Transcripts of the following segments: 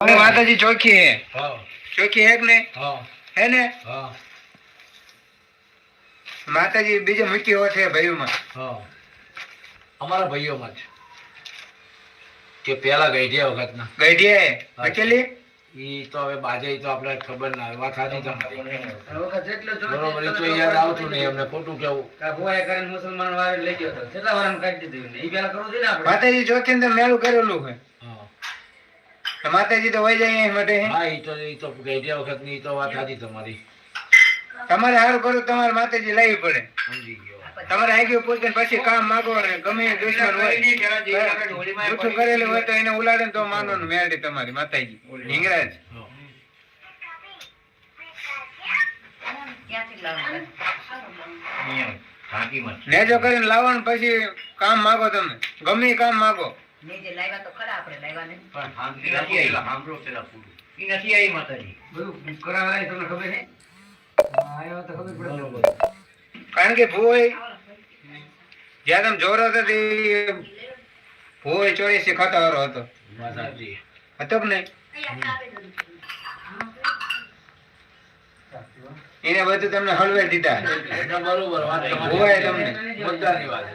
હવે માતાજી ચોખી હે. હા. હે કે નહીં? હે. ને? માતાજી બીજે મૂકી હોય છે ભાઈઓમાં હા. અમારા ભાઈઓમાં છે કે પેલા ગઈઢિયા વખતના. ગઈઢિયા. અકેલી ઈ તો હવે બાજે તો આપણે ખબર ના વાત સાચી તમારી બરોબર તો યાદ આવતું નહીં અમને ખોટું કેવું. ભોય કરીને મુસલમાન વાળા લઈ ગયો કેટલા વાર કાઢી દીધું ને ઈ પેલા કરવું જોઈએ ને આપણે? માતાજી ચોખી ને તો મેળું કરેલું છે. હા તો માતાજી તો હોય જાય માટે. હા એ તો એ તો ગઈઢિયા વખતની તો વાત સાચી તમારી. તમારે સારું કરો તમારે માતાજી લાવી પડે. સમજી ગયો. તમારે આગળ પૂછીને પછી કામ માગો ને ગમે દુશ્મન હોય. જૂઠું કરેલું હોય તો એને ઉલાડે તો માનો ને મેળે તમારી માતાજી. હિંગરાજ લેજો કરીને લાવો ને કરીને લાવવાનું પછી કામ માગો તમે. ગમે એ કામ માગો. મેં જે લાવ્યા તો ખરા આપણે લાવ્યા ને. બધું કરાવવાય તમને ખબર છે? આવ્યો તો ખબર પડે. કારણ કે ભૂય જ્યાં તમે જોરો હતો તે ભૂય ચોવીસી ખટાવાળો હતો. હતો કે નહીં? એને બધું તમને હળવે દીધા. બરોબર વાત હોય તમને. મુદ્દાની વાત.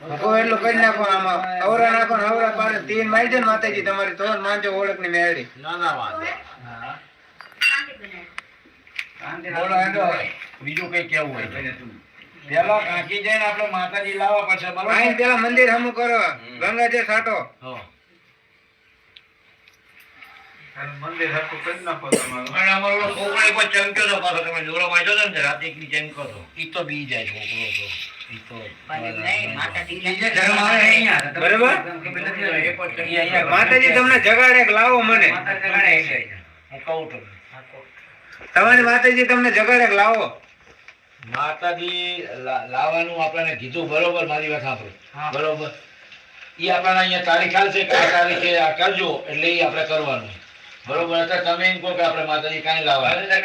ભૂકો એટલું કરી નાખો આમાં. અવરા નાખો ને અવરા પાડે તીન મારી દે માતાજી તમારી તો જ ઓળખની મેળી. ના ના વાંધો બોલો હેડો બીજું કઈ કેવું હોય પેલા કાંકી જઈને આપણે માતાજી લાવવા પડશે આઈને બરોબર પેલા મંદિર હમું કરો. ગંગાજળ છાંટો. હા. અને અમારો ઓલો છોકરો એક ચમક્યો તો પાછો તમે જોરો ને રાતે એકલી ચમકો હતો ઈ તો બી જાય છોકરો તો તો. માતાજી તમને જગાડે લાવો મને. હું કહું તમારી માતાજી તમને જગાડે લાવો. માતાજી લાવવાનું આપણને કીધું બરોબર મારી વાત સાંભળો. બરોબર. એ આપણને અહીંયા તારીખ આવશે કે આ તારીખે આ કરજો એટલે એ આપણે કરવાનું બરોબર અત્યારે તમે એમ કહો કે આપણે માતાજી કાંઈ લાવવા આપણે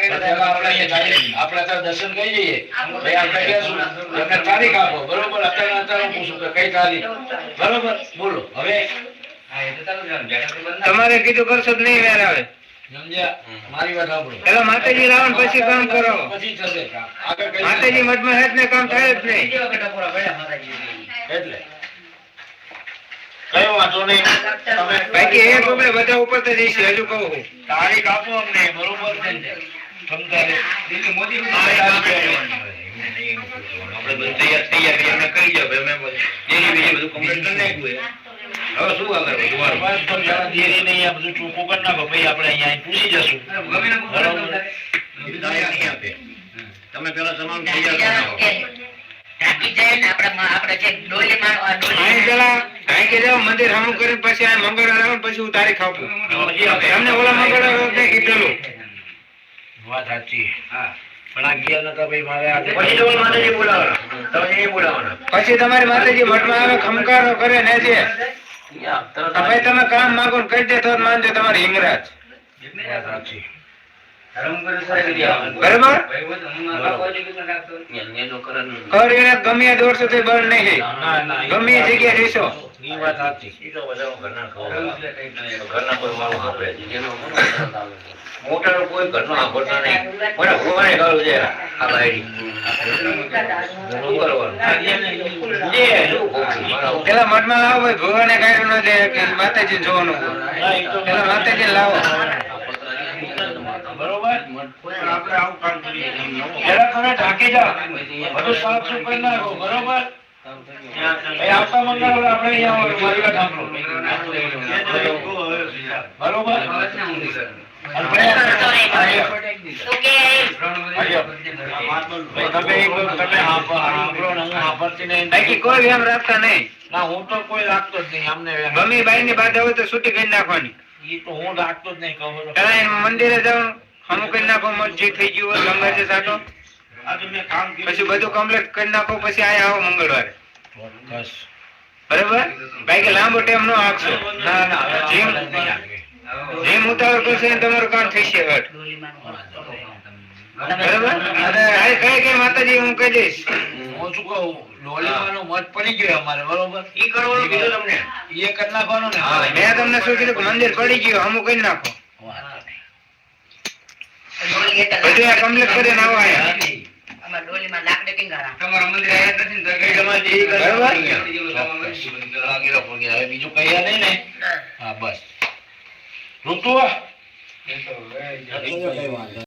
આપણે અત્યારે દર્શન કરી જઈએ ભાઈ આપણે કહેશું તમને તારીખ આપો. બરોબર અત્યારે અત્યારે હું પૂછું કે કઈ તારીખ? બરોબર બોલો. હવે તમારે કીધું કરશો તો નહીં વેર આવે. માતાજી લાવો પછી કામ કરો. પછી થશે. કામ આગળ કઈ માતાજી મઠમાં હેત ને કામ થાય જ નહીં. એટલે. કયો વાંધો નહીં. તમે બાકી એ ગોબડે બધા ઉપર તો જઈશ હજુ કહું. તારીખ આપો અમને બરોબર છે? મોદી આપણે તૈયાર તૈયાર કરી કરી જાવ અમે ડેરી બીજી બધું કમ્પ્લીટ કરી નાખ્યું હવે શું આગળ પેલા દેરીને અહીંયા બધું ચોખ્ખું કરી નાખો. પછી આપણે અહીંયા પૂછી જશું. તમે પેલા તમારું તૈયાર કરી આપણે જે ડોલી- પેલા અહીં કે જાઓ મંદિર હમું કરીને પછી આ મંગળવાર આવે પછી હું તારીખ આપું. તમને ઓલા મંગળવાર વખતે કીધેલું વાત સાચી. હા. પછી તમારી માતાજી મઠમાં આવે ખમકારો કરે ને છે ભાઈ તમે કામ માંગો ને કરી દે તો માનજો તમારી હિંગરાજ. સાચી. ગમે દોડશો તો બળ નહીં ગમે એ જગ્યાએ રહેશો. ઈ વાત સાચી. ઈ તો બધા ઘરના ધર્મ ખબર છે કંઈક નહીં. ઘરના કોઈ મારું સાંભળે છે. મોટાનો કોઈ ઘરનો સાંભળતા નહીં. બધા ભગવાને કહ્યું છે આ બાયડી. શું કરવાનું જે શું ખોટું? મારા પેલા મઠમાં લાવો ભાઈ ભગવાને કાઢ્યું ન દે માતાજી જોવાનું પેલા માતાજી લાવો. બરોબર? આપણે આવું કામ કરીએ જરા તમે ઢાંકી જાઓ. બધું સાફ સુફ કરી નાખો બરોબર? આવતા મંગળવારે આપણે અહીંયા મારી બરોબર? કોઈ એમ રાખતા નહીં. ના હું તો કોઈ રાખતો જ નહીં અમને ગમી બાઈ ની બાદ હોય તો છૂટી કરી નાખવાની. ઈ તો હું રાખતો જ નહીં કહું તો. મંદિરે જાઓ હમું કરી નાખો મસ્જિદ થઈ ગયું હોય ગંગાજી સાટો આ તો મેં કામ કર્યું. પછી બધું કમ્પ્લીટ કરી નાખો પછી અહીંયા આવો મંગળવારે ચોક્કસ. બરાબર બાકી લાંબો ટાઈમ નો આપશો ના ના જેમ જેમ ઉતાવળ કરશો તમારું કામ થઈ છે હટ. બરાબર અને આ કઈ કઈ માતાજી હું કહી દઈશ શું કહું? ડોલીમાંનો મઠ પડી ગયો અમારે બરોબર? ઈ કરવાનું કીધું તમને? એ કરી નાખવાનો ને. હા, મેં તમને શું કીધું મંદિર પડી ગયું હમું કરી નાખો. બધું આ complete કરીને આવો અહીંયા. ડોલીમાં લાકડી ટીંગાણા. તમારા મંદિરે આયા નથી ને કઈ બરાબર. બીજું કહીએ નહીં ને? હા બસ. ઋતુ? કઈ